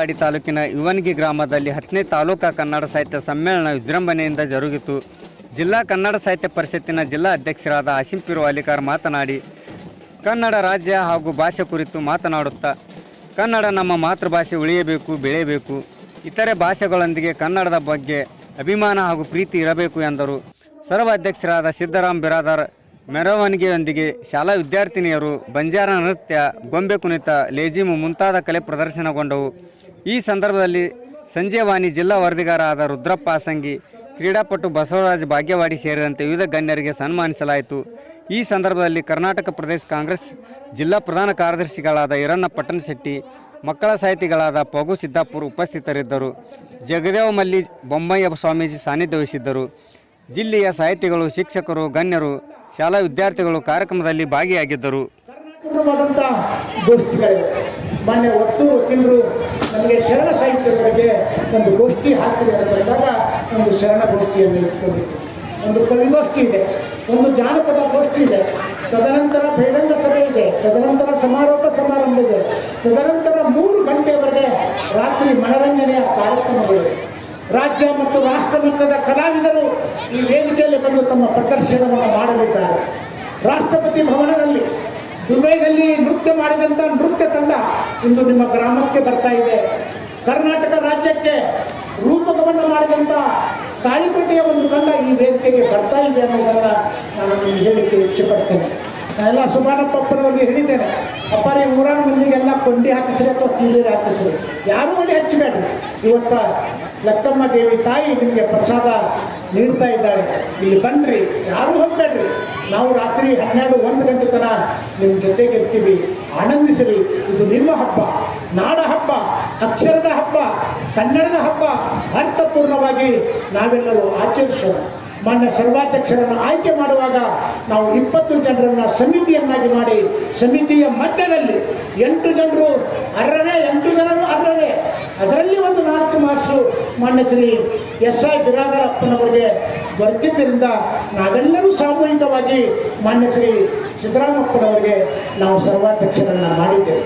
ಬಾಗೇವಾಡಿ ತಾಲೂಕಿನ ಇವನ್ಗಿ ಗ್ರಾಮದಲ್ಲಿ ಹತ್ತನೇ ತಾಲೂಕಾ ಕನ್ನಡ ಸಾಹಿತ್ಯ ಸಮ್ಮೇಳನ ವಿಜೃಂಭಣೆಯಿಂದ ಜರುಗಿತು. ಜಿಲ್ಲಾ ಕನ್ನಡ ಸಾಹಿತ್ಯ ಪರಿಷತ್ತಿನ ಜಿಲ್ಲಾ ಅಧ್ಯಕ್ಷರಾದ ಆಸಿಂ ಪಿರು ಅಲಿಕಾರ್ ಮಾತನಾಡಿ, ಕನ್ನಡ ರಾಜ್ಯ ಹಾಗೂ ಭಾಷೆ ಕುರಿತು ಮಾತನಾಡುತ್ತಾ, ಕನ್ನಡ ನಮ್ಮ ಮಾತೃಭಾಷೆ ಉಳಿಯಬೇಕು, ಬೆಳೆಯಬೇಕು, ಇತರೆ ಭಾಷೆಗಳೊಂದಿಗೆ ಕನ್ನಡದ ಬಗ್ಗೆ ಅಭಿಮಾನ ಹಾಗೂ ಪ್ರೀತಿ ಇರಬೇಕು ಎಂದರು. ಸರ್ವಾಧ್ಯಕ್ಷರಾದ ಸಿದ್ದರಾಮ್ ಬಿರಾದರ್ ಮೆರವಣಿಗೆಯೊಂದಿಗೆ ಶಾಲಾ ವಿದ್ಯಾರ್ಥಿನಿಯರು ಬಂಜಾರ ನೃತ್ಯ, ಗೊಂಬೆ ಕುಣಿತ, ಲೇಜಿಮು ಮುಂತಾದ ಕಲೆ ಪ್ರದರ್ಶನಗೊಂಡವು. ಈ ಸಂದರ್ಭದಲ್ಲಿ ಸಂಜೆವಾಣಿ ಜಿಲ್ಲಾ ವರದಿಗಾರರಾದ ರುದ್ರಪ್ಪ ಆಸಂಗಿ, ಕ್ರೀಡಾಪಟು ಬಸವರಾಜ್ ಭಾಗ್ಯವಾಡಿ ಸೇರಿದಂತೆ ವಿವಿಧ ಗಣ್ಯರಿಗೆ ಸನ್ಮಾನಿಸಲಾಯಿತು. ಈ ಸಂದರ್ಭದಲ್ಲಿ ಕರ್ನಾಟಕ ಪ್ರದೇಶ ಕಾಂಗ್ರೆಸ್ ಜಿಲ್ಲಾ ಪ್ರಧಾನ ಕಾರ್ಯದರ್ಶಿಗಳಾದ ಈರಣ್ಣ ಪಟ್ಟಣಶೆಟ್ಟಿ, ಮಕ್ಕಳ ಸಾಹಿತಿಗಳಾದ ಪಗು ಸಿದ್ದಾಪುರ್ ಉಪಸ್ಥಿತರಿದ್ದರು. ಜಗದೇವ ಮಲ್ಲಿ ಬೊಮ್ಮಯ್ಯ ಸ್ವಾಮೀಜಿ ಸಾನ್ನಿಧ್ಯ ವಹಿಸಿದ್ದರು. ಜಿಲ್ಲೆಯ ಸಾಹಿತಿಗಳು, ಶಿಕ್ಷಕರು, ಗಣ್ಯರು, ಶಾಲಾ ವಿದ್ಯಾರ್ಥಿಗಳು ಕಾರ್ಯಕ್ರಮದಲ್ಲಿ ಭಾಗಿಯಾಗಿದ್ದರು. ಪೂರ್ಣವಾದಂಥ ಗೋಷ್ಠಿಗಳಿವೆ. ಮೊನ್ನೆ ಒತ್ತು ತಿಂದರು ನಮಗೆ ಶರಣ ಸಾಹಿತ್ಯದ ಬಗ್ಗೆ ಒಂದು ಗೋಷ್ಠಿ ಹಾಕಿದೆ ಅಂತ ಹೇಳಿದಾಗ ಒಂದು ಶರಣ ಗೋಷ್ಠಿಯನ್ನು ಇಟ್ಕೊಂಡಿತ್ತು ಒಂದು ಕವಿಗೋಷ್ಠಿ ಇದೆ, ಒಂದು ಜಾನಪದ ಗೋಷ್ಠಿ ಇದೆ, ತದನಂತರ ಬಹಿರಂಗ ಸಭೆ ಇದೆ, ತದನಂತರ ಸಮಾರೋಪ ಸಮಾರಂಭ ಇದೆ, ತದನಂತರ ಮೂರು ಗಂಟೆವರೆಗೆ ರಾತ್ರಿ ಮನರಂಜನೆಯ ಕಾರ್ಯಕ್ರಮಗಳಿವೆ ರಾಜ್ಯ ಮತ್ತು ರಾಷ್ಟ್ರ ಮಟ್ಟದ ಕಲಾವಿದರು ಈ ವೇದಿಕೆಯಲ್ಲಿ ಬಂದು ತಮ್ಮ ಪ್ರದರ್ಶನವನ್ನು ಮಾಡಲಿದ್ದಾರೆ. ರಾಷ್ಟ್ರಪತಿ ಭವನದಲ್ಲಿ ದುಬೈದಲ್ಲಿ ನೃತ್ಯ ಮಾಡಿದಂಥ ನೃತ್ಯ ತಂಡ ಇಂದು ನಿಮ್ಮ ಗ್ರಾಮಕ್ಕೆ ಬರ್ತಾ ಇದೆ. ಕರ್ನಾಟಕ ರಾಜ್ಯಕ್ಕೆ ರೂಪಕವನ್ನು ಮಾಡಿದಂಥ ತಾಯಿಪೇಟೆಯ ಒಂದು ತಂಡ ಈ ವೇದಿಕೆಗೆ ಬರ್ತಾ ಇದೆ ಅನ್ನೋದನ್ನು ನಾನು ನಿಮ್ಗೆ ಹೇಳಲಿಕ್ಕೆ ಇಚ್ಛೆಪಡ್ತೇನೆ. ನಾನೆಲ್ಲ ಸುಮಾನಪ್ಪನವ್ರಿಗೆ ಹೇಳಿದ್ದೇನೆ. ಅಪ್ಪ ರೀ ಊರಾನ ಮಂದಿಗೆಲ್ಲ ಕೊಂಡಿ ಹಾಕಿಸ್ರಿ ಅಥವಾ ಕೀಲಿರಿ ಹಾಕಿಸ್ರಿ. ಯಾರೂ ಅಲ್ಲಿ ಹಚ್ಚಬೇಡ್ರಿ. ಇವತ್ತ ಲಕ್ಕಮ್ಮ ದೇವಿ ತಾಯಿ ನಿಮಗೆ ಪ್ರಸಾದ ನೀಡ್ತಾ ಇದ್ದಾಳೆ ಇಲ್ಲಿ ಬನ್ನಿರಿ ಯಾರು ಹೋಗ್ಬೇಡ್ರಿ. ನಾವು ರಾತ್ರಿ ಹನ್ನೆರಡು, ಒಂದು ಗಂಟೆ ತನಕ ನಿಮ್ಮ ಜೊತೆಗೆ ಇರ್ತೀವಿ. ಆನಂದಿಸಿರಿ, ಇದು ನಿಮ್ಮ ಹಬ್ಬ. ನಾಡ ಹಬ್ಬ, ಅಕ್ಷರದ ಹಬ್ಬ, ಕನ್ನಡದ ಹಬ್ಬ. ಅರ್ಥಪೂರ್ಣವಾಗಿ ನಾವೆಲ್ಲರೂ ಆಚರಿಸೋಣ. ಮಾನ್ಯ ಸರ್ವಾಧ್ಯಕ್ಷರನ್ನು ಆಯ್ಕೆ ಮಾಡುವಾಗ ನಾವು ಇಪ್ಪತ್ತು ಜನರನ್ನು ಸಮಿತಿಯನ್ನಾಗಿ ಮಾಡಿ, ಸಮಿತಿಯ ಮಧ್ಯದಲ್ಲಿ ಎಂಟು ಜನರು ಅರ್ಹರೇ, ಎಂಟು ಜನರು ಅರ್ಹರೇ. ಅದರಲ್ಲಿ ಒಂದು ನಾಲ್ಕು ಮಾರ್ಕ್ಸು ಮಾನ್ಯ ಶ್ರೀ ಎಸ್ ಐ ಗಿರಾಧರಪ್ಪನವರಿಗೆ ದೊರಕಿದ್ದರಿಂದ ನಾವೆಲ್ಲರೂ ಸಾಮೂಹಿಕವಾಗಿ ಮಾನ್ಯ ಶ್ರೀ ಸಿದ್ದರಾಮಪ್ಪನವರಿಗೆ ನಾವು ಸರ್ವಾಧ್ಯಕ್ಷರನ್ನು ಮಾಡಿದ್ದೇವೆ.